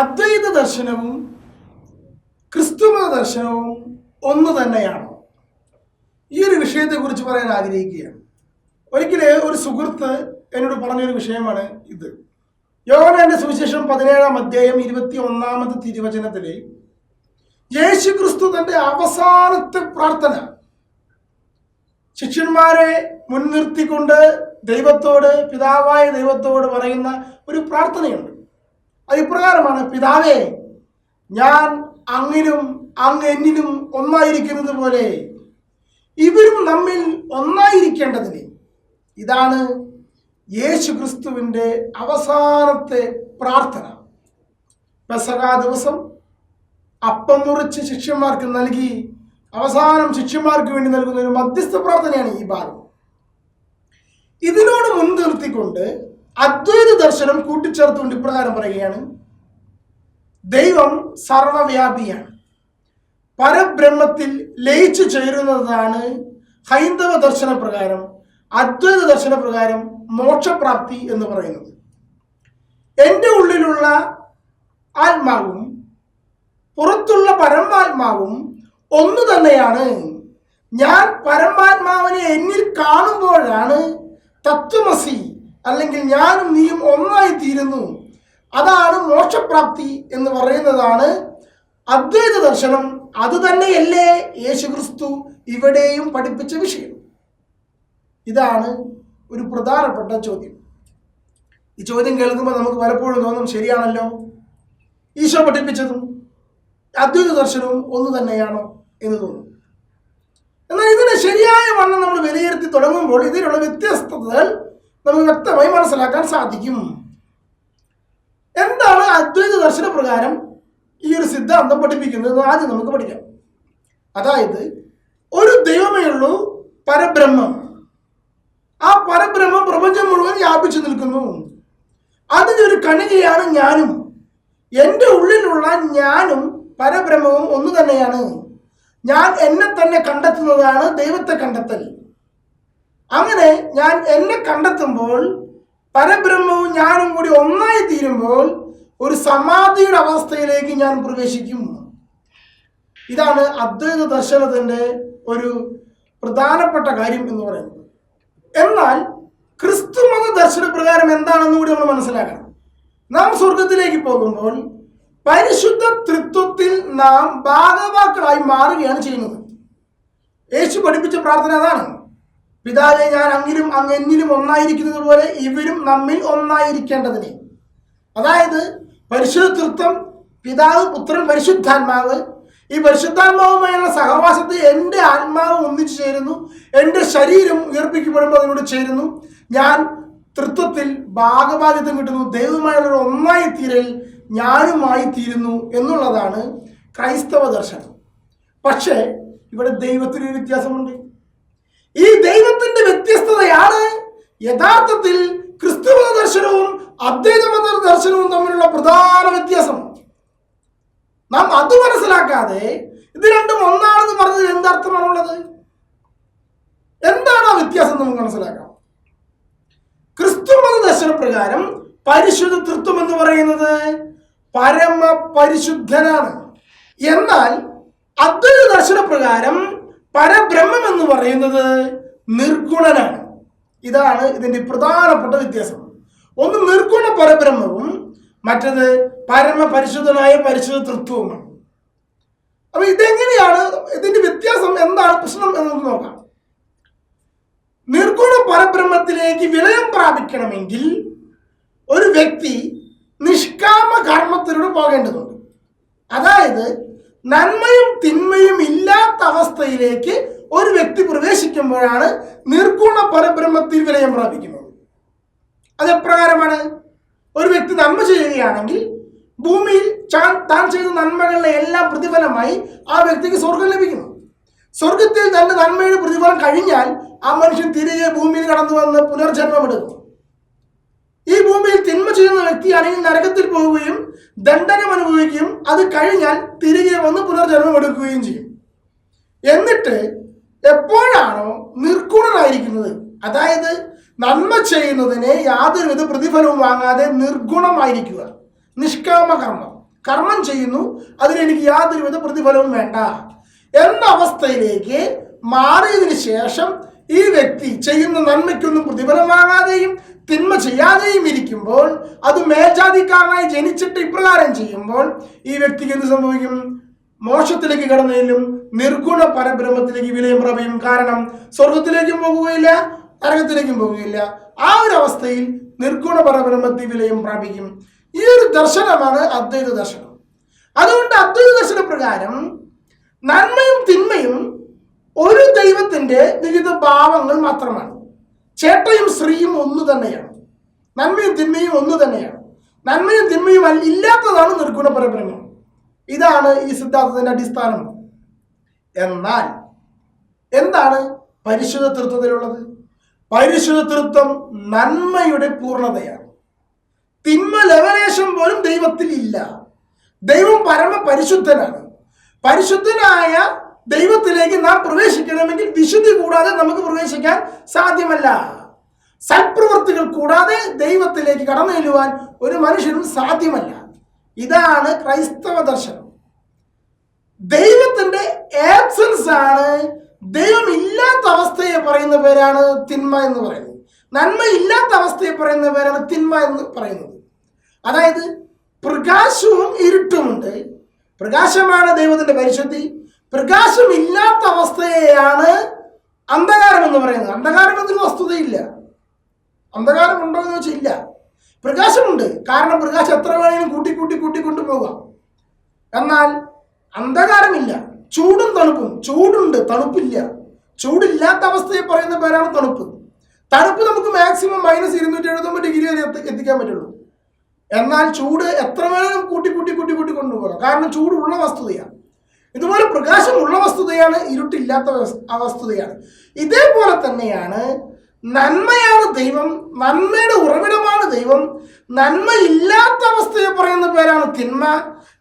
അദ്വൈത ദർശനവും ക്രിസ്തുമത ദർശനവും ഒന്ന് തന്നെയാണ്. ഈ ഒരു വിഷയത്തെക്കുറിച്ച് പറയാൻ ആഗ്രഹിക്കുകയാണ്. ഒരിക്കലെ ഒരു സുഹൃത്ത് എന്നോട് പറഞ്ഞൊരു വിഷയമാണ് ഇത്. യോഗനാന്റെ സുവിശേഷം പതിനേഴാം അധ്യായം ഇരുപത്തി ഒന്നാമത്തെ തിരുവചനത്തിൽ യേശു ക്രിസ്തു തന്റെ അവസാനത്തെ പ്രാർത്ഥന. ശിഷ്യന്മാരെ മുൻനിർത്തിക്കൊണ്ട് ദൈവത്തോട് പിതാവായ ദൈവത്തോട് പറയുന്ന ഒരു പ്രാർത്ഥനയുണ്ട്. അത് ഇപ്രകാരമാണ് പിതാവേ ഞാൻ അങ്ങിനും അങ്ങ് എന്നിലും ഒന്നായിരിക്കുന്നത് പോലെ ഇവരും നമ്മിൽ ഒന്നായിരിക്കേണ്ടതിന് ഇതാണ് യേശു ക്രിസ്തുവിന്റെ അവസാനത്തെ പ്രാർത്ഥന. പെസകാ ദിവസം അപ്പം മുറിച്ച് ശിഷ്യന്മാർക്ക് നൽകി അവസാനം ശിഷ്യന്മാർക്ക് വേണ്ടി നൽകുന്ന ഒരു മധ്യസ്ഥ പ്രാർത്ഥനയാണ് ഈ ഭാഗം. ഇതിനോട് മുൻനിർത്തിക്കൊണ്ട് അദ്വൈത ദർശനം കൂട്ടിച്ചേർത്തുകൊണ്ട് ഇപ്രകാരം പറയുകയാണ്. ദൈവം സർവവ്യാപിയാണ്. പരബ്രഹ്മത്തിൽ ലയിച്ചു ചേരുന്നതാണ് ഹൈന്ദവ ദർശന പ്രകാരം അദ്വൈത ദർശന പ്രകാരം മോക്ഷപ്രാപ്തി എന്ന് പറയുന്നത്. എന്റെ ഉള്ളിലുള്ള ആത്മാവും പുറത്തുള്ള പരമാത്മാവും ഒന്നു തന്നെയാണ്. ഞാൻ പരമാത്മാവിനെ എന്നിൽ കാണുമ്പോഴാണ് തത്വമസി അല്ലെങ്കിൽ ഞാനും നീയും ഒന്നായി തീരുന്നു അതാണ് മോക്ഷപ്രാപ്തി എന്ന് പറയുന്നതാണ് അദ്വൈത ദർശനം. അത് തന്നെയല്ലേ യേശുക്രിസ്തു ഇവിടെയും പഠിപ്പിച്ച വിഷയം. ഇതാണ് ഒരു പ്രധാനപ്പെട്ട ചോദ്യം. ഈ ചോദ്യം കേൾക്കുമ്പോൾ നമുക്ക് പലപ്പോഴും തോന്നും ശരിയാണല്ലോ? ഈശോ പഠിപ്പിച്ചതും അദ്വൈത ദർശനവും ഒന്ന് തന്നെയാണോ എന്ന് തോന്നും. എന്നാൽ ഇതിനെ ശരിയായ വണ്ണം നമ്മൾ വിലയിരുത്തി തുടങ്ങുമ്പോൾ ഇതിലുള്ള വ്യത്യസ്തതകൾ നമുക്ക് വ്യക്തമായി മനസ്സിലാക്കാൻ സാധിക്കും. എന്താണ് അദ്വൈത ദർശന പ്രകാരം ഈ ഒരു സിദ്ധാന്തം പഠിപ്പിക്കുന്നത് ആദ്യം നമുക്ക് പഠിക്കാം. അതായത് ഒരു ദൈവമേ ഉള്ളൂ പരബ്രഹ്മം. ആ പരബ്രഹ്മം പ്രപഞ്ചം മുഴുവൻ വ്യാപിച്ചു നിൽക്കുന്നു. അതിന്റെ ഒരു കണികയാണ് ഞാനും. എന്റെ ഉള്ളിലുള്ള ഞാനും പരബ്രഹ്മവും ഒന്ന് തന്നെയാണ്. ഞാൻ എന്നെ തന്നെ കണ്ടെത്തുന്നതാണ് ദൈവത്തെ കണ്ടെത്തൽ. അങ്ങനെ ഞാൻ എന്നെ കണ്ടെത്തുമ്പോൾ പരബ്രഹ്മവും ഞാനും കൂടി ഒന്നായി തീരുമ്പോൾ ഒരു സമാധിയുടെ അവസ്ഥയിലേക്ക് ഞാൻ പ്രവേശിക്കും. ഇതാണ് അദ്വൈത ദർശനത്തിന്റെ ഒരു പ്രധാനപ്പെട്ട കാര്യം എന്ന് പറയുന്നത്. എന്നാൽ ക്രിസ്തുമത ദർശന പ്രകാരം എന്താണെന്ന് കൂടി നമ്മൾ മനസ്സിലാക്കണം. നാം സ്വർഗത്തിലേക്ക് പോകുമ്പോൾ പരിശുദ്ധ തൃത്വത്തിൽ നാം ഭാഗവാക്കളായി മാറുകയാണ് ചെയ്യുന്നത്. യേശു പഠിപ്പിച്ച പ്രാർത്ഥന അതാണ്. പിതാവെ ഞാൻ അങ്ങിലും അങ്ങ് എന്നിലും ഒന്നായിരിക്കുന്നത് പോലെ ഇവരും നമ്മിൽ ഒന്നായിരിക്കേണ്ടതിന്. അതായത് പരിശുദ്ധ തൃത്വം പിതാവ് പുത്രൻ പരിശുദ്ധാത്മാവ് ഈ പരിശുദ്ധാത്മാവുമായുള്ള സഹവാസത്തെ എന്റെ ആത്മാവ് ഒന്നിച്ചു ചേരുന്നു എന്റെ ശരീരം ഉയർപ്പിക്കപ്പെടുമ്പോൾ അതിനോട് ചേരുന്നു. ഞാൻ തൃത്വത്തിൽ ഭാഗഭാഗ്യത്വം കിട്ടുന്നു ദൈവമായുള്ള ഒന്നായി തീരൽ ഞാനുമായി തീരുന്നു എന്നുള്ളതാണ് ക്രൈസ്തവ ദർശനം. പക്ഷേ ഇവിടെ ദൈവത്തിനൊരു വ്യത്യാസമുണ്ട്. ഈ ദൈവത്തിന്റെ വ്യത്യസ്തതയാണ്. യഥാർത്ഥത്തിൽ ക്രിസ്തുമത ദർശനവും അദ്വൈതമത ദർശനവും തമ്മിലുള്ള പ്രധാന വ്യത്യാസം. നാം അത് മനസ്സിലാക്കാതെ ഇത് രണ്ടും ഒന്നാണെന്ന് പറഞ്ഞതിൽ എന്തർത്ഥമാണുള്ളത് എന്താണ് ആ വ്യത്യാസം നമുക്ക് മനസ്സിലാക്കാം. ക്രിസ്തുമത ദർശനപ്രകാരം പരിശുദ്ധ തൃത്വം എന്ന് പറയുന്നത് പരമ പരിശുദ്ധനാണ് എന്നാൽ അദ്വൈത ദർശന പ്രകാരം പരബ്രഹ്മം എന്ന് പറയുന്നത് നിർഗുണനാണ്. ഇതാണ് ഇതിന്റെ പ്രധാനപ്പെട്ട വ്യത്യാസം. ഒന്ന് നിർഗുണ പരബ്രഹ്മവും മറ്റത് പരമപരിശുദ്ധനായ പരിശുദ്ധ തൃത്വവുമാണ് അപ്പൊ ഇതെങ്ങനെയാണ്? ഇതിന്റെ വ്യത്യാസം എന്താണ്? പ്രശ്നം എന്ന് നോക്കാം. നിർഗുണ പരബ്രഹ്മത്തിലേക്ക് വിലയം പ്രാപിക്കണമെങ്കിൽ ഒരു വ്യക്തി നിഷ്കാമ കർമ്മത്തിലൂടെ പോകേണ്ടതുണ്ട്. അതായത് നന്മയും തിന്മയും ഇല്ലാത്ത അവസ്ഥയിലേക്ക് ഒരു വ്യക്തി പ്രവേശിക്കുമ്പോഴാണ് നിർഗുണ പരബ്രഹ്മത്തിൽ വിലയം പ്രാപിക്കുന്നത്. അതെപ്രകാരമാണ്? ഒരു വ്യക്തി നന്മ ചെയ്യുകയാണെങ്കിൽ ഭൂമിയിൽ താൻ ചെയ്ത നന്മകളുടെ എല്ലാം പ്രതിഫലമായി ആ വ്യക്തിക്ക് സ്വർഗം ലഭിക്കുന്നു. സ്വർഗത്തിൽ തന്റെ നന്മയുടെ പ്രതിഫലം കഴിഞ്ഞാൽ ആ മനുഷ്യൻ തിരികെ ഭൂമിയിൽ കടന്നു വന്ന് പുനർജന്മമെടുക്കും. ഈ ഭൂമിയിൽ തിന്മ ചെയ്യുന്ന വ്യക്തിയാണെങ്കിൽ നരകത്തിൽ പോവുകയും ദണ്ഡനം അനുഭവിക്കുകയും അത് കഴിഞ്ഞാൽ തിരികെ വന്ന് പുനർജന്മം എടുക്കുകയും ചെയ്യും. എന്നിട്ട് എപ്പോഴാണോ നിർഗുണനായിരിക്കുന്നത്? അതായത് നന്മ ചെയ്യുന്നതിനെ യാതൊരുവിധ പ്രതിഫലവും വാങ്ങാതെ നിർഗുണമായിരിക്കുക. നിഷ്കാമ കർമ്മം കർമ്മം ചെയ്യുന്നു അതിനെനിക്ക് യാതൊരുവിധ പ്രതിഫലവും വേണ്ട. എന്ന അവസ്ഥയിലേക്ക് മാറിയതിനു ശേഷം ഈ വ്യക്തി ചെയ്യുന്ന നന്മയ്ക്കൊന്നും പ്രതിഫലം വാങ്ങാതെയും തിന്മ ചെയ്യാതെയും ഇരിക്കുമ്പോൾ അത് മേൽജാതിക്കാരനായി ജനിച്ചിട്ട് ഇപ്രകാരം ചെയ്യുമ്പോൾ ഈ വ്യക്തിക്ക് എന്ത് സംഭവിക്കും? മോശത്തിലേക്ക് കടന്നതിലും നിർഗുണ പരബ്രഹ്മത്തിലേക്ക് വിലയും പ്രഭയും കാരണം സ്വർഗത്തിലേക്കും പോകുകയില്ല നരകത്തിലേക്കും പോകുകയില്ല. ആ ഒരു അവസ്ഥയിൽ നിർഗുണ പരബ്രഹ്മത്തിൽ വിലയും പ്രാപിക്കും. ഈ ഒരു ദർശനമാണ് അദ്വൈത ദർശനം. അതുകൊണ്ട് അദ്വൈത ദർശന പ്രകാരം നന്മയും തിന്മയും ഒരു ദൈവത്തിന്റെ വിവിധ ഭാവങ്ങൾ മാത്രമാണ്. ചേട്ടയും സ്ത്രീയും ഒന്ന് തന്നെയാണ്. നന്മയും തിന്മയും ഒന്ന് തന്നെയാണ്. നന്മയും തിന്മയും ഇല്ലാത്തതാണ് നിർഗുണ പരബ്രഹ്മം. ഇതാണ് ഈ സിദ്ധാന്തത്തിന്റെ അടിസ്ഥാനം. എന്നാൽ എന്താണ് പരിശുദ്ധ തൃത്വത്തിലുള്ളത് പരിശുദ്ധ തൃത്വം നന്മയുടെ പൂർണതയാണ് തിന്മ ലവലേശം പോലും ദൈവത്തിൽ ഇല്ല ദൈവം പരമ പരിശുദ്ധനാണ്. പരിശുദ്ധനായ ദൈവത്തിലേക്ക് നാം പ്രവേശിക്കണമെങ്കിൽ വിശുദ്ധി കൂടാതെ നമുക്ക് പ്രവേശിക്കാൻ സാധ്യമല്ല. സൽപ്രവൃത്തികൾ കൂടാതെ ദൈവത്തിലേക്ക് കടന്നു ചെല്ലുവാൻ ഒരു മനുഷ്യനും സാധ്യമല്ല. ഇതാണ് ക്രൈസ്തവ ദർശനം. ദൈവത്തിന്റെ ആബ്സൻസ് ആണ്. ദൈവം ഇല്ലാത്ത അവസ്ഥയെ പറയുന്ന പേരാണ് തിന്മ എന്ന് പറയുന്നത്. നന്മ ഇല്ലാത്ത അവസ്ഥയെ പറയുന്ന പേരാണ് തിന്മ എന്ന് പറയുന്നത്. അതായത് പ്രകാശവും ഇരുട്ടുമുണ്ട്. പ്രകാശമാണ് ദൈവത്തിന്റെ പരിശുദ്ധി. പ്രകാശമില്ലാത്ത അവസ്ഥയെയാണ് അന്ധകാരം എന്ന് പറയുന്നത്. അന്ധകാരം എന്നൊരു വസ്തുതയില്ല. അന്ധകാരം ഉണ്ടോ എന്ന് വെച്ചാൽ ഇല്ല. പ്രകാശമുണ്ട്. കാരണം പ്രകാശം എത്ര വേണമെങ്കിലും കൂട്ടി കൂട്ടി കൂട്ടി കൊണ്ടുപോകാം എന്നാൽ അന്ധകാരമില്ല. ചൂടും തണുപ്പും. ചൂടുണ്ട് തണുപ്പില്ല. ചൂടില്ലാത്ത അവസ്ഥയെ പറയുന്ന പേരാണ് തണുപ്പ്. തണുപ്പ് നമുക്ക് മാക്സിമം മൈനസ് ഇരുന്നൂറ്റി എഴുപത്തൊമ്പത് ഡിഗ്രി വരെ എത്തി- എത്തിക്കാൻ പറ്റുള്ളൂ. എന്നാൽ ചൂട് എത്ര വേണമെങ്കിലും കൂട്ടി കൂട്ടി കൂട്ടി കൂട്ടി കൊണ്ടുപോകാം കാരണം ചൂടുള്ള വസ്തുതയാണ്. ഇതുപോലെ പ്രകാശമുള്ള വസ്തുതയാണ് ഇരുട്ടില്ലാത്ത അവസ്തുതയാണ് വസ്തുതയാണ് ഇതേപോലെ തന്നെയാണ് നന്മയാണ് ദൈവം നന്മയുടെ ഉറവിടമാണ് ദൈവം നന്മയില്ലാത്ത അവസ്ഥയെ പറയുന്ന പേരാണ് തിന്മ.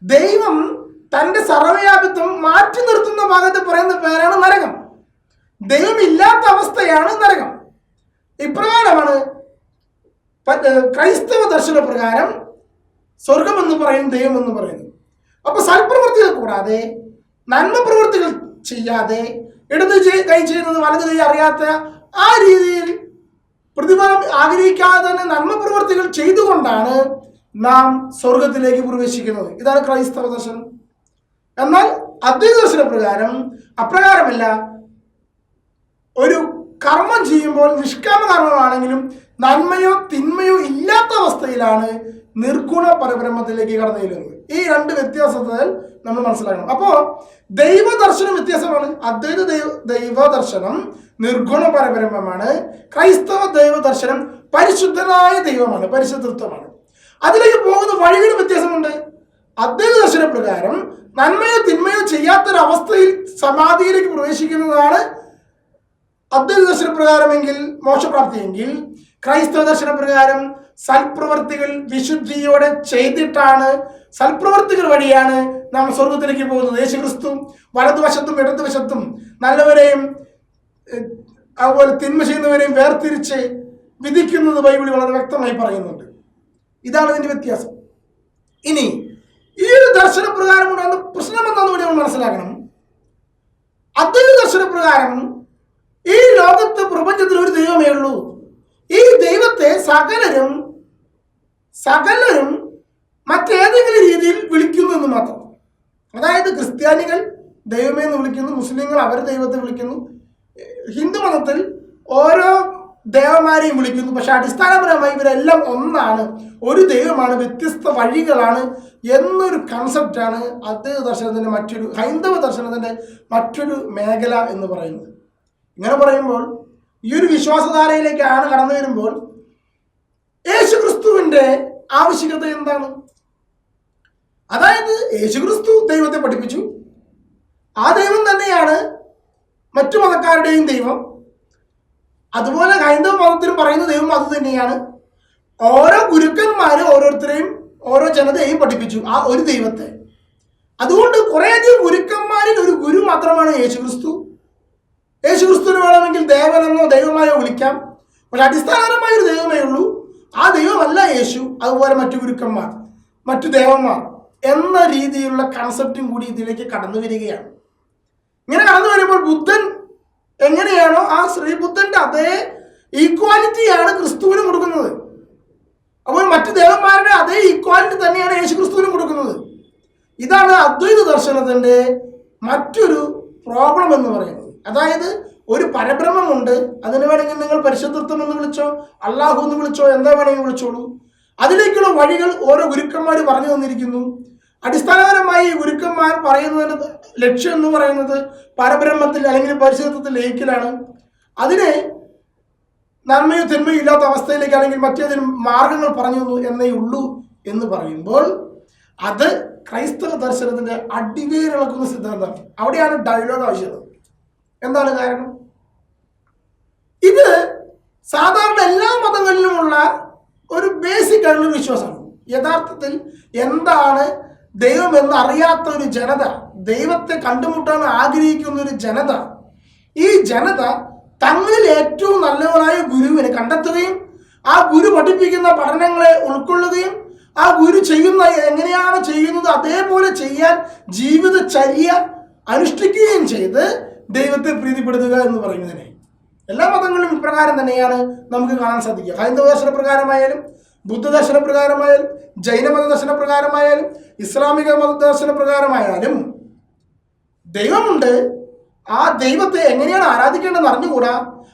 ദൈവം തന്റെ സർവവ്യാപിത്വം മാറ്റി നിർത്തുന്ന ഭാഗത്ത് പറയുന്ന പേരാണ് നരകം. ദൈവമില്ലാത്ത അവസ്ഥയാണ് നരകം. ഇപ്രകാരമാണ് ക്രൈസ്തവ ദർശന പ്രകാരം സ്വർഗം എന്ന് പറയും ദൈവം എന്ന് പറയുന്നു അപ്പൊ സൽപ്രവൃത്തികൾ കൂടാതെ നന്മ പ്രവൃത്തികൾ ചെയ്യാതെ ഇടത് കൈ ചെയ്യുന്നത് വലത് കൈ അറിയാത്ത ആ രീതിയിൽ പ്രതിഫലം ആഗ്രഹിക്കാതെ തന്നെ നന്മ പ്രവൃത്തികൾ ചെയ്തുകൊണ്ടാണ് നാം സ്വർഗത്തിലേക്ക് പ്രവേശിക്കുന്നത്. ഇതാണ് ക്രൈസ്തവ ദർശനം. എന്നാൽ അദ്വൈത ദർശന പ്രകാരം അപ്രകാരമല്ല. ഒരു കർമ്മം ചെയ്യുമ്പോൾ നിഷ്കാമ കർമ്മമാണെങ്കിലും നന്മയോ തിന്മയോ ഇല്ലാത്ത അവസ്ഥയിലാണ് നിർഗുണ പരബ്രഹ്മത്തിലേക്ക് കടന്നു ചെല്ലുന്നത് ഈ രണ്ട് വ്യത്യാസത്തിൽ നമ്മൾ മനസ്സിലാക്കണം. അപ്പോ ദൈവദർശനം വ്യത്യാസമാണ്. അദ്വൈത ദൈവ ദൈവദർശനം നിർഗുണ പരബ്രഹ്മമാണ്. ക്രൈസ്തവ ദൈവദർശനം പരിശുദ്ധനായ ദൈവമാണ് പരിശുദ്ധത്വമാണ്. അതിലേക്ക് പോകുന്ന വഴികൾ വ്യത്യാസമുണ്ട്. അദ്വൈത ദർശന പ്രകാരം നന്മയോ തിന്മയോ ചെയ്യാത്തൊരവസ്ഥയിൽ സമാധിയിലേക്ക് പ്രവേശിക്കുന്നതാണ് അദ്വൈത ദർശന പ്രകാരമെങ്കിൽ മോക്ഷപ്രാപ്തിയെങ്കിൽ ക്രൈസ്തവ ദർശന പ്രകാരം സൽപ്രവർത്തികൾ വിശുദ്ധിയോടെ ചെയ്തിട്ടാണ് സൽപ്രവർത്തികൾ വഴിയാണ് നാം സ്വർഗത്തിലേക്ക് പോകുന്നത്. യേശുക്രിസ്തു വലതുവശത്തും ഇടതുവശത്തും നല്ലവരെയും അതുപോലെ തിന്മ ചെയ്യുന്നവരെയും വേർതിരിച്ച് വിധിക്കുന്നത് ബൈബിളിൽ വളരെ വ്യക്തമായി പറയുന്നുണ്ട്. ഇതാണ് ഇതിന്റെ വ്യത്യാസം. ഇനി ഈ ഒരു ദർശന പ്രകാരം കൊണ്ടാണ് പ്രശ്നം എന്താണെന്ന് നമ്മൾ മനസ്സിലാക്കണം. അതൊരു ദർശന പ്രകാരം ഈ ലോകത്ത് പ്രപഞ്ചത്തിൽ ഒരു ദൈവമേ ഉള്ളൂ. ഈ ദൈവത്തെ സകലരും സകലരും മറ്റേതെങ്കിലും രീതിയിൽ വിളിക്കുന്നു എന്ന് മാത്രം. അതായത് ക്രിസ്ത്യാനികൾ ദൈവമേ എന്ന് വിളിക്കുന്നു മുസ്ലിങ്ങൾ അവർ ദൈവത്തെ വിളിക്കുന്നു ഹിന്ദു മതത്തിൽ ഓരോ ദേവന്മാരെയും വിളിക്കുന്നു. പക്ഷെ അടിസ്ഥാനപരമായി ഇവരെല്ലാം ഒന്നാണ് ഒരു ദൈവമാണ് വ്യത്യസ്ത വഴികളാണ് എന്നൊരു കൺസെപ്റ്റാണ് അദ്വൈത ദർശനത്തിന്റെ മറ്റൊരു ഹൈന്ദവ ദർശനത്തിന്റെ മറ്റൊരു മേഖല എന്ന് പറയുന്നത്. ഇങ്ങനെ പറയുമ്പോൾ ഈ ഒരു വിശ്വാസധാരയിലേക്കാണ് കടന്നു വരുമ്പോൾ യേശു യേശുക്രിസ്തുവിന്റെ ആവശ്യകത എന്താണ്? അതായത് യേശുക്രിസ്തു ദൈവത്തെ പഠിപ്പിച്ചു. ആ ദൈവം തന്നെയാണ് മറ്റു മതക്കാരുടെയും ദൈവം. അതുപോലെ ഹൈന്ദവ മതത്തിനും പറയുന്ന ദൈവം അത് തന്നെയാണ്. ഓരോ ഗുരുക്കന്മാരും ഓരോരുത്തരെയും ഓരോ ജനതയെയും പഠിപ്പിച്ചു ആ ഒരു ദൈവത്തെ. അതുകൊണ്ട് കുറേയധികം ഗുരുക്കന്മാരിൽ ഒരു ഗുരു മാത്രമാണ് യേശുക്രിസ്തു. യേശുക്രിസ്തുവിന് വേണമെങ്കിൽ ദേവനെന്നോ ദൈവമായോ വിളിക്കാം. പക്ഷെ അടിസ്ഥാനപരമായ ഒരു ദൈവമേ ഉള്ളൂ. ആ ദൈവമല്ല യേശു അതുപോലെ മറ്റു ഗുരുക്കന്മാർ മറ്റു ദേവന്മാർ എന്ന രീതിയിലുള്ള കൺസെപ്റ്റും കൂടി ഇതിലേക്ക് കടന്നു വരികയാണ്. ഇങ്ങനെ കടന്നു വരുമ്പോൾ ബുദ്ധൻ എങ്ങനെയാണോ ആ ശ്രീബുദ്ധന്റെ അതേ ഈക്വാലിറ്റിയാണ് ക്രിസ്തുവിനും കൊടുക്കുന്നത്. അപ്പോൾ മറ്റു ദേവന്മാരുടെ അതേ ഈക്വാലിറ്റി തന്നെയാണ് യേശു ക്രിസ്തുവിനും കൊടുക്കുന്നത്. ഇതാണ് അദ്വൈത ദർശനത്തിന്റെ മറ്റൊരു പ്രോബ്ലം എന്ന് പറയുന്നത്. അതായത് ഒരു പരബ്രഹ്മമുണ്ട് അതിന് വേണമെങ്കിൽ നിങ്ങൾ പരിശുദ്ധത്വം എന്ന് വിളിച്ചോ അള്ളാഹു എന്ന് വിളിച്ചോ എന്താ വേണമെങ്കിൽ വിളിച്ചോളൂ. അതിലേക്കുള്ള വഴികൾ ഓരോ ഗുരുക്കന്മാർ പറഞ്ഞു തന്നിരിക്കുന്നു. അടിസ്ഥാനപരമായി ഈ ഗുരുക്കന്മാർ പറയുന്നതിന് ലക്ഷ്യം എന്ന് പറയുന്നത് പരബ്രഹ്മത്തിൽ അല്ലെങ്കിൽ പരിശുദ്ധത്തിൽ ലയിക്കലാണ്. അതിനെ നന്മയോ തിന്മയോ ഇല്ലാത്ത അവസ്ഥയിലേക്ക് അല്ലെങ്കിൽ മറ്റേതിനും മാർഗങ്ങൾ പറഞ്ഞു തന്നു എന്നേ ഉള്ളൂ എന്ന് പറയുമ്പോൾ അത് ക്രൈസ്തവ ദർശനത്തിന്റെ അടിവേരിളക്കുന്ന സിദ്ധാന്തം. അവിടെയാണ് ഡയലോഗ് ആവശ്യമുള്ളത് എന്താണ് കാരണം? ഇത് സാധാരണ എല്ലാ മതങ്ങളിലുമുള്ള ഒരു ബേസിക് ആയിട്ടുള്ള വിശ്വാസമാണ്. യഥാർത്ഥത്തിൽ എന്താണ് ദൈവം എന്ന് അറിയാത്ത ഒരു ജനത ദൈവത്തെ കണ്ടുമുട്ടാൻ ആഗ്രഹിക്കുന്ന ഒരു ജനത ഈ ജനത തങ്ങളിൽ ഏറ്റവും നല്ലവനായ ഗുരുവിനെ കണ്ടെത്തുകയും ആ ഗുരു പഠിപ്പിക്കുന്ന പഠനങ്ങളെ ഉൾക്കൊള്ളുകയും ആ ഗുരു ചെയ്യുന്ന എങ്ങനെയാണ് ചെയ്യുന്നത് അതേപോലെ ചെയ്യാൻ ജീവിതചര്യ അനുഷ്ഠിക്കുകയും ചെയ്ത് ദൈവത്തെ പ്രീതിപ്പെടുത്തുക എന്ന് പറയുന്നതിനെ. എല്ലാ മതങ്ങളിലും ഇപ്രകാരം തന്നെയാണ് നമുക്ക് കാണാൻ സാധിക്കുക. ഹൈന്ദവ ദർശന പ്രകാരമായാലും ബുദ്ധ ദർശന പ്രകാരമായാലും ജൈനമത ദർശന പ്രകാരമായാലും ഇസ്ലാമിക മത ദർശന പ്രകാരമായാലും ദൈവമുണ്ട്. ആ ദൈവത്തെ എങ്ങനെയാണ് ആരാധിക്കേണ്ടതെന്ന് അറിഞ്ഞുകൂടാ?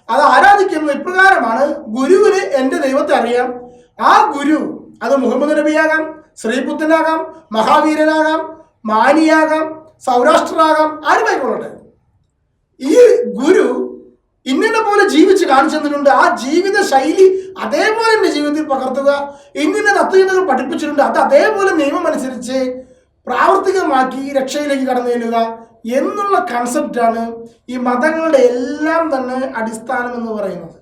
അത് ആരാധിക്കുന്നത് ഇപ്രകാരമാണ് ഗുരുവിന് എന്റെ ദൈവത്തെ അറിയാം. ആ ഗുരു അത് മുഹമ്മദ് നബിയാകാം ശ്രീബുദ്ധനാകാം മഹാവീരനാകാം മാനിയാകാം സൗരാഷ്ട്രനാകാം ആരുമായിക്കൊള്ളട്ടെ ഈ ഗുരു ഇന്നിനെ പോലെ ജീവിച്ച് കാണിച്ചു തന്നിട്ടുണ്ട് ആ ജീവിത ശൈലി അതേപോലെ എന്റെ ജീവിതത്തിൽ പകർത്തുക. ഇന്നിനെ തത്വചിന്തകൾ പഠിപ്പിച്ചിട്ടുണ്ട്. അത് അതേപോലെ നിയമം അനുസരിച്ച് പ്രാവർത്തികമാക്കി രക്ഷയിലേക്ക് കടന്നു ചെല്ലുക എന്നുള്ള കൺസെപ്റ്റാണ് ഈ മതങ്ങളുടെ എല്ലാം തന്നെ അടിസ്ഥാനം എന്ന് പറയുന്നത്.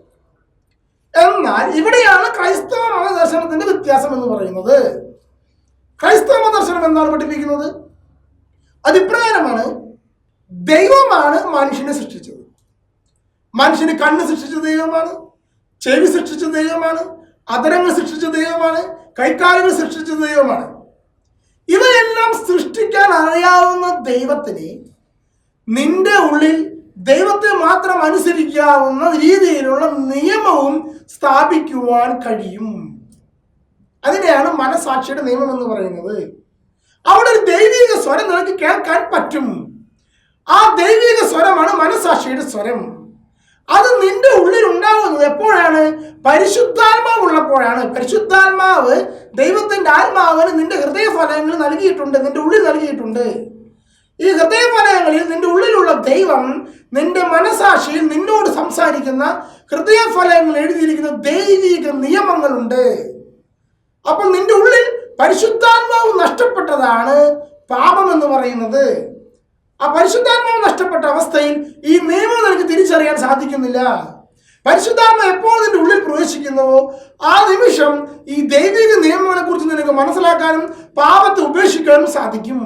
എന്നാൽ ഇവിടെയാണ് ക്രൈസ്തവ മതദർശനത്തിന്റെ വ്യത്യാസം എന്ന് പറയുന്നത്. ക്രൈസ്തവ മതദർശനം എന്താണ് പഠിപ്പിക്കുന്നത്? അത് ഇപ്രകാരമാണ് ദൈവമാണ് മനുഷ്യനെ സൃഷ്ടിച്ചത്. മനുഷ്യന് കണ്ണ് സൃഷ്ടിച്ച ദൈവമാണ് ചെവി സൃഷ്ടിച്ച ദൈവമാണ് അതരങ്ങൾ സൃഷ്ടിച്ച ദൈവമാണ് കൈക്കാലുകൾ സൃഷ്ടിച്ച ദൈവമാണ്. ഇവയെല്ലാം സൃഷ്ടിക്കാൻ അറിയാവുന്ന ദൈവത്തിന് നിന്റെ ഉള്ളിൽ ദൈവത്തെ മാത്രം അനുസരിക്കാവുന്ന രീതിയിലുള്ള നിയമവും സ്ഥാപിക്കുവാൻ കഴിയും. അതിനെയാണ് മനസാക്ഷിയുടെ നിയമം എന്ന് പറയുന്നത്. അവിടെ ഒരു ദൈവിക സ്വരം നിനക്ക് കേൾക്കാൻ പറ്റും. ആ ദൈവിക സ്വരമാണ് മനസാക്ഷിയുടെ സ്വരം. അത് നിന്റെ ഉള്ളിൽ ഉണ്ടാകുന്നത് എപ്പോഴാണ്? പരിശുദ്ധാത്മാവ് ഉള്ളപ്പോഴാണ്. പരിശുദ്ധാത്മാവ് ദൈവത്തിന്റെ ആത്മാവിന് നിന്റെ ഹൃദയഫലങ്ങൾ നൽകിയിട്ടുണ്ട് നിന്റെ ഉള്ളിൽ നൽകിയിട്ടുണ്ട്. ഈ ഹൃദയഫലങ്ങളിൽ നിന്റെ ഉള്ളിലുള്ള ദൈവം നിന്റെ മനസാക്ഷിയിൽ നിന്നോട് സംസാരിക്കുന്ന ഹൃദയഫലങ്ങൾ എഴുതിയിരിക്കുന്ന ദൈവിക നിയമങ്ങളുണ്ട്. അപ്പോൾ നിന്റെ ഉള്ളിൽ പരിശുദ്ധാത്മാവ് നഷ്ടപ്പെട്ടതാണ് പാപം എന്ന് പറയുന്നത്. ആ പരിശുദ്ധാത്മാവ് നഷ്ടപ്പെട്ട അവസ്ഥയിൽ ഈ നിയമം നിനക്ക് തിരിച്ചറിയാൻ സാധിക്കുന്നില്ല. പരിശുദ്ധാത്മ എപ്പോൾ നിന്റെ ഉള്ളിൽ പ്രവേശിക്കുന്നുവോ ആ നിമിഷം ഈ ദൈവിക നിയമങ്ങളെ കുറിച്ച് നിനക്ക് മനസ്സിലാക്കാനും പാപത്തെ ഉപേക്ഷിക്കാനും സാധിക്കും.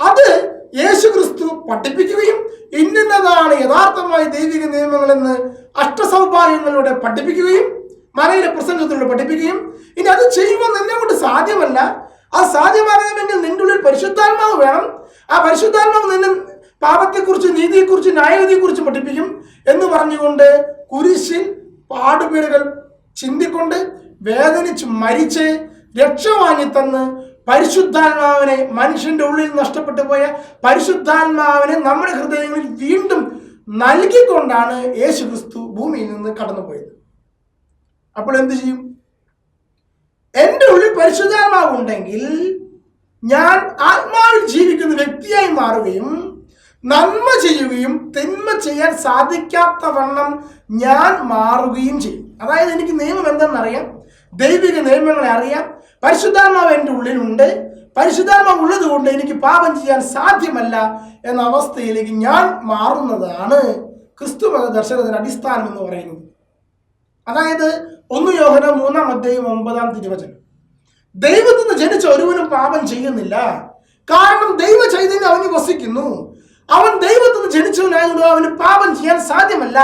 അത് യേശു ക്രിസ്തു പഠിപ്പിക്കുകയും ഇന്നതാണ് യഥാർത്ഥമായ ദൈവിക നിയമങ്ങളെന്ന് അഷ്ടസൗഭാഗ്യങ്ങളിലൂടെ പഠിപ്പിക്കുകയും മലയിലെ പ്രസംഗത്തിലൂടെ പഠിപ്പിക്കുകയും. ഇനി അത് ചെയ്യുമ്പോൾ നിന്നെ കൊണ്ട് സാധ്യമല്ല. അത് സാധ്യമാകണമെങ്കിൽ നിന്റെ ഉള്ളിൽ പരിശുദ്ധാത്മാവ് വേണം. ആ പരിശുദ്ധാത്മാവ് നിന്നെ പാപത്തെക്കുറിച്ച് നീതിയെക്കുറിച്ച് ന്യായവിധിയെക്കുറിച്ച് പഠിപ്പിക്കും എന്ന് പറഞ്ഞുകൊണ്ട് കുരിശിൽ പാടുപീടുകൾ ചിന്തിക്കൊണ്ട് വേദനിച്ച് മരിച്ച് രക്ഷ വാങ്ങിത്തന്ന് പരിശുദ്ധാത്മാവിനെ മനുഷ്യന്റെ ഉള്ളിൽ നഷ്ടപ്പെട്ടു പോയ പരിശുദ്ധാത്മാവിനെ നമ്മുടെ ഹൃദയങ്ങളിൽ വീണ്ടും നൽകിക്കൊണ്ടാണ് യേശു ക്രിസ്തു ഭൂമിയിൽ നിന്ന് കടന്നുപോയത്. അപ്പോൾ എന്ത് ചെയ്യും? എന്റെ ഉള്ളിൽ പരിശുദ്ധാത്മാവ് ഉണ്ടെങ്കിൽ ഞാൻ ആത്മാവിൽ ജീവിക്കുന്ന വ്യക്തിയായി മാറുകയും നന്മ ചെയ്യുകയും തിന്മ ചെയ്യാൻ സാധിക്കാത്ത വണ്ണം ഞാൻ മാറുകയും ചെയ്യും. അതായത് എനിക്ക് നിയമം എന്താണെന്നറിയാം ദൈവിക നിയമങ്ങളെ അറിയാം. പരിശുദ്ധാത്മാവ് എന്റെ ഉള്ളിലുണ്ട്. പരിശുദ്ധാത്മാവ് ഉള്ളത് കൊണ്ട് എനിക്ക് പാപം ചെയ്യാൻ സാധ്യമല്ല എന്ന അവസ്ഥയിലേക്ക് ഞാൻ മാറുന്നതാണ് ക്രിസ്തു മത ദർശനത്തിന്റെ അടിസ്ഥാനം എന്ന് പറയുന്നത്. അതായത് ഒന്ന് യോഹന മൂന്നാം അധ്യായം ഒമ്പതാം തിരുവചനം. ദൈവത്തിൽ നിന്ന് ജനിച്ച ഒരുവനും പാപം ചെയ്യുന്നില്ല. കാരണം ദൈവ ചൈതന്യം അവന് വസിക്കുന്നു. അവൻ ദൈവത്തിൽ നിന്ന് ജനിച്ചവനായതുകൊണ്ട് അവന് പാപം ചെയ്യാൻ സാധ്യമല്ല.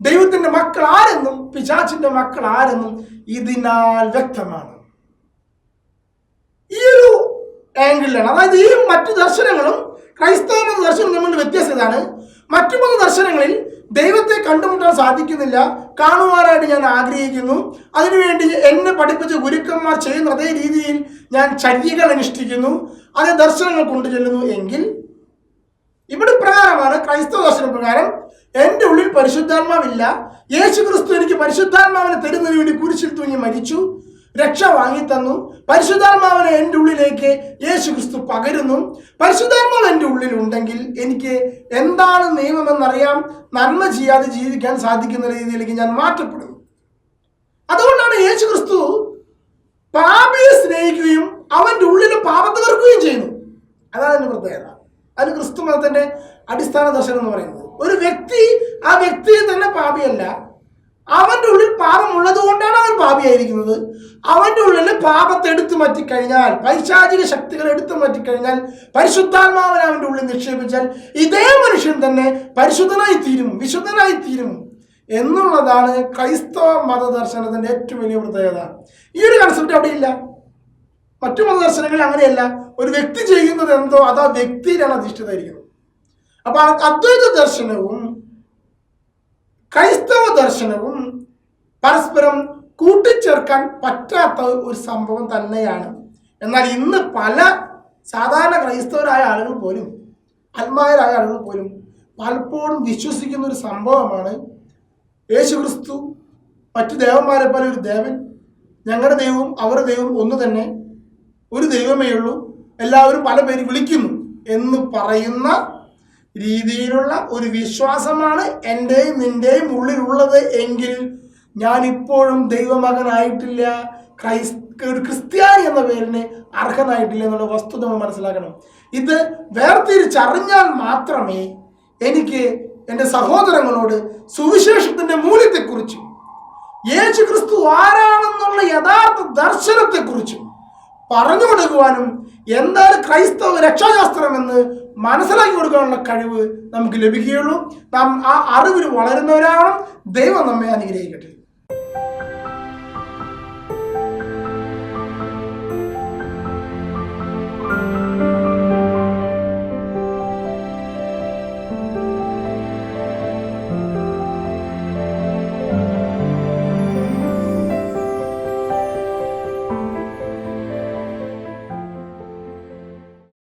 ദൈവത്തിന്റെ മക്കൾ ആരെന്നും പിശാച്ചിന്റെ മക്കൾ ആരെന്നും ഇതിനാൽ വ്യക്തമാണ്. ഈ ഒരു ആംഗിളിലാണ് അതായത് ഈ മറ്റു ദർശനങ്ങളും ക്രൈസ്തവ ദർശനം തമ്മിൽ വ്യത്യാസം ഇതാണ്. മറ്റു മൂന്ന് ദർശനങ്ങളിൽ ദൈവത്തെ കണ്ടുമുട്ടാൻ സാധിക്കുന്നില്ല. കാണുവാനായിട്ട് ഞാൻ ആഗ്രഹിക്കുന്നു. അതിനുവേണ്ടി എന്നെ പഠിപ്പിച്ച ഗുരുക്കന്മാർ ചെയ്യുന്ന അതേ രീതിയിൽ ഞാൻ ചര്യകൾ അനുഷ്ഠിക്കുന്നു. അതേ ദർശനങ്ങൾ കൊണ്ടുചെല്ലുന്നു എങ്കിൽ ഇവിടെ പ്രകാരമാണ് ക്രൈസ്തവ ദർശന പ്രകാരം എന്റെ ഉള്ളിൽ പരിശുദ്ധാത്മാവില്ല. യേശു ക്രിസ്തു എനിക്ക് പരിശുദ്ധാത്മാവിനെ തരുന്നതിന് വേണ്ടി കുരിശിൽ തൂങ്ങി മരിച്ചു. രക്ഷ വാങ്ങിത്തന്നു. പരിശുദ്ധാത്മാവിനെ എന്റെ ഉള്ളിലേക്ക് യേശു ക്രിസ്തു പകരുന്നു. പരിശുദ്ധാത്മാവ് എന്റെ ഉള്ളിൽ ഉണ്ടെങ്കിൽ എനിക്ക് എന്താണ് നിയമമെന്നറിയാം. നന്മ ചെയ്യാതെ ജീവിക്കാൻ സാധിക്കുന്ന രീതിയിലേക്ക് ഞാൻ മാറ്റപ്പെടുന്നു. അതുകൊണ്ടാണ് യേശു ക്രിസ്തു പാപിയെ സ്നേഹിക്കുകയും അവന്റെ ഉള്ളിൽ പാപത്തെ വെറുക്കുകയും ചെയ്യുന്നു. അതാണ് എന്റെ പ്രത്യേകത. അത് ക്രിസ്തു മതത്തിന്റെ അടിസ്ഥാന ദർശനം എന്ന് പറയുന്നത്. ഒരു വ്യക്തി ആ വ്യക്തിയെ തന്നെ പാപിയല്ല. അവന്റെ ഉള്ളിൽ പാപം ഉള്ളത് കൊണ്ടാണ് അവൻ പാപിയായിരിക്കുന്നത്. അവന്റെ ഉള്ളിൽ പാപത്തെ എടുത്തു മാറ്റിക്കഴിഞ്ഞാൽ പൈശാചിക ശക്തികൾ എടുത്തു മാറ്റിക്കഴിഞ്ഞാൽ പരിശുദ്ധാത്മാവൻ അവന്റെ ഉള്ളിൽ നിക്ഷേപിച്ചാൽ ഇതേ മനുഷ്യൻ തന്നെ പരിശുദ്ധനായി തീരും വിശുദ്ധനായി തീരും എന്നുള്ളതാണ് ക്രൈസ്തവ മതദർശനത്തിന്റെ ഏറ്റവും വലിയ പ്രത്യേകത. ഈ ഒരു കൺസെപ്റ്റ് അവിടെ ഇല്ല. മറ്റു മതദർശനങ്ങളിൽ അങ്ങനെയല്ല. ഒരു വ്യക്തി ചെയ്യുന്നത് എന്തോ അത് ആ വ്യക്തിയിലാണ് അധിഷ്ഠിതായിരിക്കുന്നത് അപ്പൊ അദ്വൈത ദർശനവും ക്രൈസ്തവ ദർശനവും പരസ്പരം കൂട്ടിച്ചേർക്കാൻ പറ്റാത്ത ഒരു സംഭവം തന്നെയാണ്. എന്നാൽ ഇന്ന് പല സാധാരണ ക്രൈസ്തവരായ ആളുകൾ പോലും ആത്മാരായ ആളുകൾ പോലും പലപ്പോഴും വിശ്വസിക്കുന്ന ഒരു സംഭവമാണ് യേശു ക്രിസ്തു മറ്റു ദേവന്മാരെ പോലെ ഒരു ദേവൻ ഞങ്ങളുടെ ദൈവവും അവരുടെ ദൈവവും ഒന്ന് തന്നെ ഒരു ദൈവമേ ഉള്ളൂ എല്ലാവരും പല പേര് വിളിക്കുന്നു എന്ന് പറയുന്ന രീതിയിലുള്ള ഒരു വിശ്വാസമാണ് എന്റെയും നിന്റെയും ഉള്ളിലുള്ളത് എങ്കിൽ ഞാൻ ഇപ്പോഴും ദൈവമകനായിട്ടില്ല ക്രൈസ് ഒരു ക്രിസ്ത്യാനി എന്ന പേരിന് അർഹനായിട്ടില്ല എന്നുള്ള വസ്തുത നമ്മൾ മനസ്സിലാക്കണം. ഇത് വേർതിരിച്ചറിഞ്ഞാൽ മാത്രമേ എനിക്ക് എന്റെ സഹോദരങ്ങളോട് സുവിശേഷത്തിന്റെ മൂല്യത്തെക്കുറിച്ചും യേശു ക്രിസ്തു ആരാണെന്നുള്ള യഥാർത്ഥ ദർശനത്തെക്കുറിച്ചും പറഞ്ഞു കൊടുക്കുവാനും എന്താണ് ക്രൈസ്തവ രക്ഷാശാസ്ത്രം എന്ന് മനസ്സിലാക്കി കൊടുക്കാനുള്ള കഴിവ് നമുക്ക് ലഭിക്കുകയുള്ളൂ. നാം ആ അറിവിൽ വളരുന്നവരാകണം ദൈവം നമ്മെ അനുഗ്രഹിക്കട്ടെ.